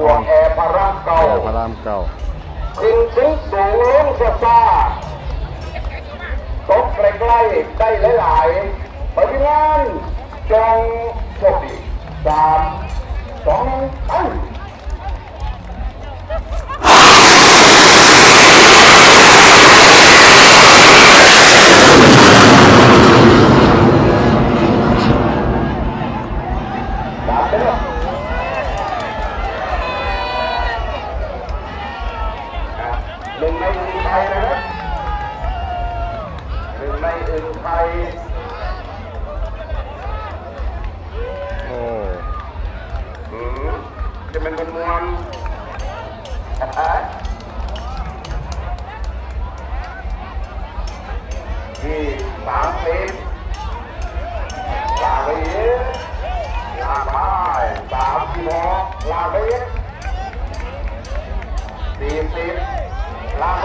บวกแอร์พระรามเก่าแอร์พระรามเก้าขึ้นสูงสูงลงซาซาตกใกล้ๆได้หลายๆปฏิงานจงโชคดีสามสองไป ตามไปแล้วอะหนึ่งในอึ่งไทยนะครับ หนึ่นไทยโอ้อืมจะเป็นคนมวนอะที่สามสิบลาไปอีกลาไปสามสิบหกลาไปสี่สิบลาไป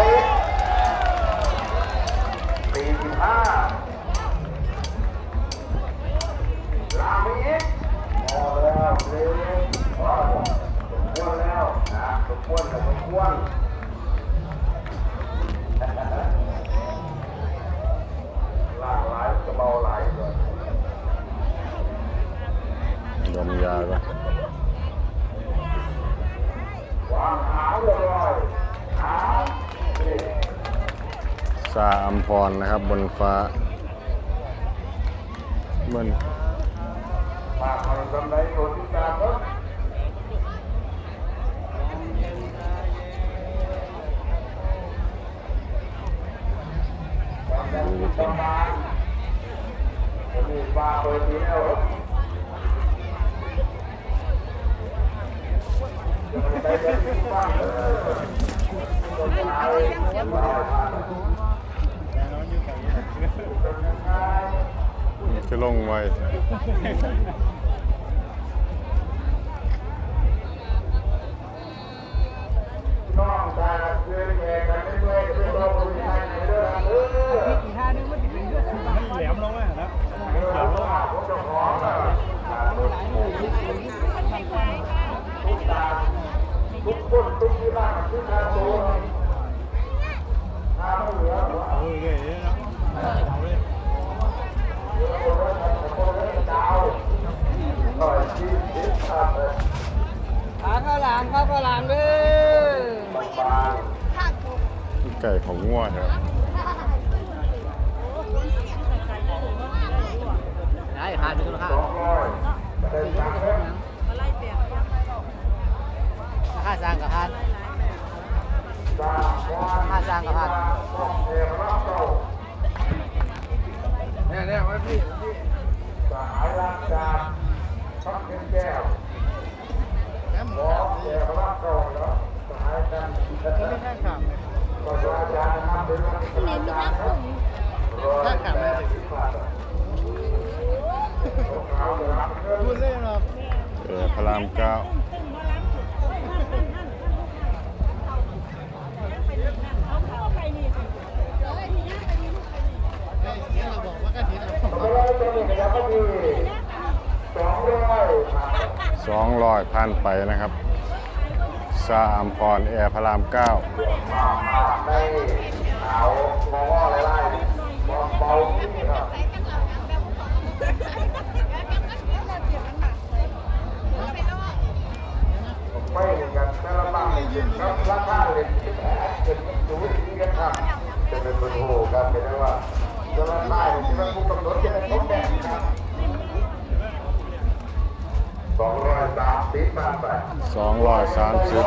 สี่สิบห้า ดมยาก็วางหางเลยหางนี่ซาอัมพรนะครับบนฟ้าเหมือน ปากมันกำไรโดนที่ตามรถกำลังที่ต้องมาจะมีปลาเปิดทีแล้วจะไปได้ที่บ้านเออ จะไปไปจะลงไว้าวหลามข้าวข้าวหลามเด้อ ไก่ของงัวครับ เป็นวันที่อาจารย์ครับรอแต่ที่ผ่านเขาจะรับเงินพูดเล่นหรอเออพระรามเก้าสองร้อยพันไปนะครับซามพรแอร์พระรามเก้า เอามองอะไรๆมองเบาที่ครับไม่เหมือนกันแต่ละบ้านเนี่ยครับราคาเลยที่แพงเกินมันสูงที่กันครับจะเป็นคนโหกันไปได้ว่าแต่ละค่ายที่มันผู้กำหนดจะเป็นต้นแบบครับสองร้อยสามสิบ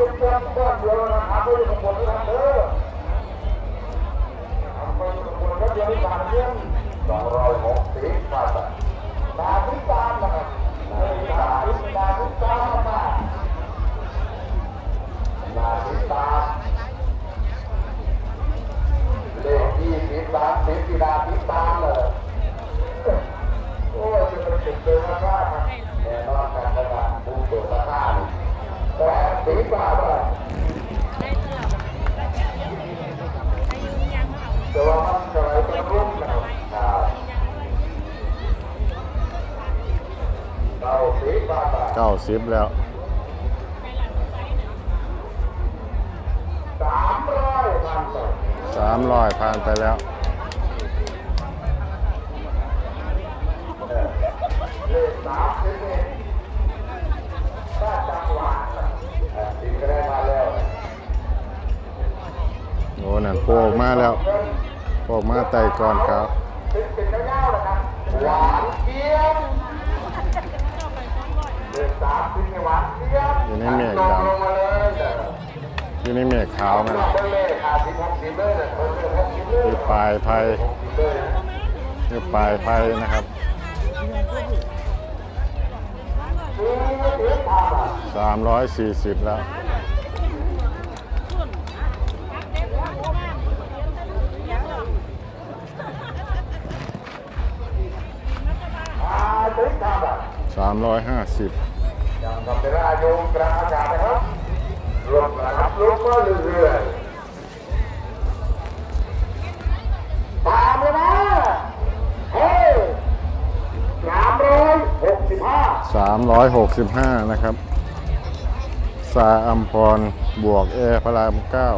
เป็นก้อนก้อนเดียวนะครับไม่ได้ขบวนนะครับเด้อทำไปขบวนรถเยวที่ผ่านเรื่องสองร้อยหกสิบบาทตาพิตามนะครับตาพิตาพิตามมาตาพิตาเลขที่พิตามพิตาพิตามเลยโอ้ยจะเป็นจุดเดิมมากครับโอ้น่นอนการตลาดผู้เปิดราคาแต่สีบาทเลยแต่ว่ามันอะไรก็รุ่งนะครับเราสีบ เก้าสิบแล้วสามร้อยพันต่อสามร้อยผ่านไปแล้วเลขสามสิบเอ็ด โอ้นั่นโผล่ออกมาแล้วโผล่ออกมาไต่ก่อนครับเป็นเป็นเงาบหวานเจี๊ยบเลขสามสิบหวานเจี๊ยบอยู่ในเมฆดำลงมาเลยเด้อยู่ในเมฆขาวนะยินดีเมียเพิ่นเลขหกสิบเลยคือปลายไพ่หกสิบเลยนะคือปลายไพ่นะครับสามร้อยสี่สิบแล้ว สามร้อยห้าสิบยังทำเวลาอยู่กลางอากาศนะครับลมนะครับลมก็เรื่อยๆตามเลยนะเฮ้ยสามร้อยหกสิบห้าสามร้อยหกสิบห้านะครับสาอัมพรบวกแอร์พระรามเก้าส